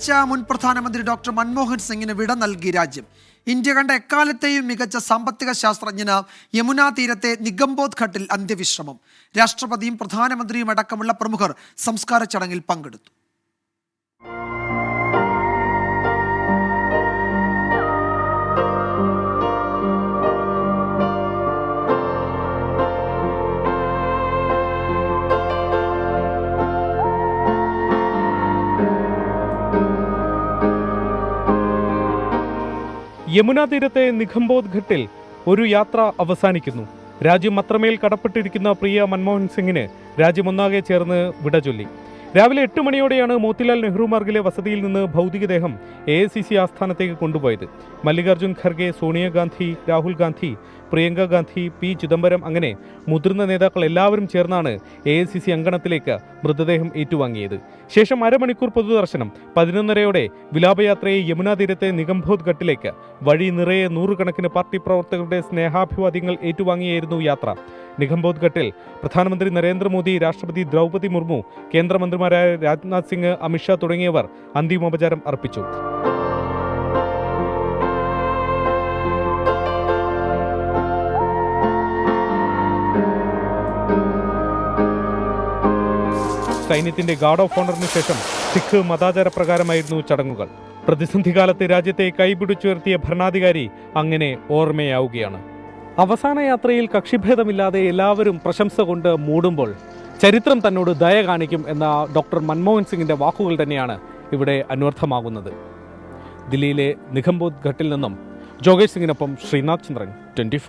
അന്തരിച്ച മുൻ പ്രധാനമന്ത്രി ഡോക്ടർ മൻമോഹൻ സിംഗിന് വിട നൽകി രാജ്യം. ഇന്ത്യ കണ്ട എക്കാലത്തെയും മികച്ച സാമ്പത്തിക ശാസ്ത്രജ്ഞന് യമുനാ തീരത്തെ നിഗംബോധ് ഘട്ടിൽ അന്ത്യവിശ്രമം. രാഷ്ട്രപതിയും പ്രധാനമന്ത്രിയും അടക്കമുള്ള പ്രമുഖർ സംസ്കാര ചടങ്ങിൽ പങ്കെടുത്തു. യമുനാ തീരത്തെ നിഖംബോധ് ഘട്ടിൽ ഒരു യാത്ര അവസാനിക്കുന്നു. രാജ്യം അത്രമേൽ കടപ്പെട്ടിരിക്കുന്ന പ്രിയ മൻമോഹൻ സിംഗിന് രാജ്യമൊന്നാകെ ചേർന്ന് വിട ചൊല്ലി. രാവിലെ എട്ട് മണിയോടെയാണ് മോത്തിലാൽ നെഹ്റു മാർഗിലെ വസതിയിൽ നിന്ന് ഭൗതികദേഹം എ ഐ സി സി ആസ്ഥാനത്തേക്ക് കൊണ്ടുപോയത്. മല്ലികാർജുൻ ഖർഗെ സോണിയാഗാന്ധി രാഹുൽ ഗാന്ധി പ്രിയങ്ക ഗാന്ധി പി ചിദംബരം അങ്ങനെ മുതിർന്ന നേതാക്കൾ എല്ലാവരും ചേർന്നാണ് എ സി സി അങ്കണത്തിലേക്ക് മൃതദേഹം ഏറ്റുവാങ്ങിയത്. ശേഷം അരമണിക്കൂർ പൊതുദർശനം. പതിനൊന്നരയോടെ വിലാപയാത്രയെ യമുനാ തീരത്തെ നിഗംബോധ് ഘട്ടിലേക്ക് വഴി നിറയെ നൂറുകണക്കിന് പാർട്ടി പ്രവർത്തകരുടെ സ്നേഹാഭിവാദ്യങ്ങൾ ഏറ്റുവാങ്ങിയായിരുന്നു യാത്ര. നിഗംബോധ് ഘട്ടിൽ പ്രധാനമന്ത്രി നരേന്ദ്രമോദി രാഷ്ട്രപതി ദ്രൗപദി മുർമു കേന്ദ്രമന്ത്രിമാരായ രാജ്നാഥ് സിംഗ് അമിത്ഷാ തുടങ്ങിയവർ അന്തിമോപചാരം അർപ്പിച്ചു. സൈന്യത്തിന്റെ ഗാർഡ് ഓഫ് ഓണറിന് ശേഷം സിഖ് മതാചാര പ്രകാരമായിരുന്നു ചടങ്ങുകൾ. പ്രതിസന്ധി കാലത്ത് രാജ്യത്തെ കൈപിടിച്ചുയർത്തിയ ഭരണാധികാരി അങ്ങനെ ഓർമ്മയാവുകയാണ്. അവസാന യാത്രയിൽ കക്ഷിഭേദമില്ലാതെ എല്ലാവരും പ്രശംസ കൊണ്ട് മൂടുമ്പോൾ ചരിത്രം തന്നോട് ദയ കാണിക്കും എന്ന ഡോക്ടർ മൻമോഹൻ സിംഗിന്റെ വാക്കുകൾ തന്നെയാണ് ഇവിടെ അന്വർത്ഥമാകുന്നത്. ദില്ലിയിലെ നിഖംബോദ് ഘട്ടിൽ നിന്നും ജോഗേഷ് സിംഗിനൊപ്പം ശ്രീനാഥ് ചന്ദ്രൻ ട്വന്റി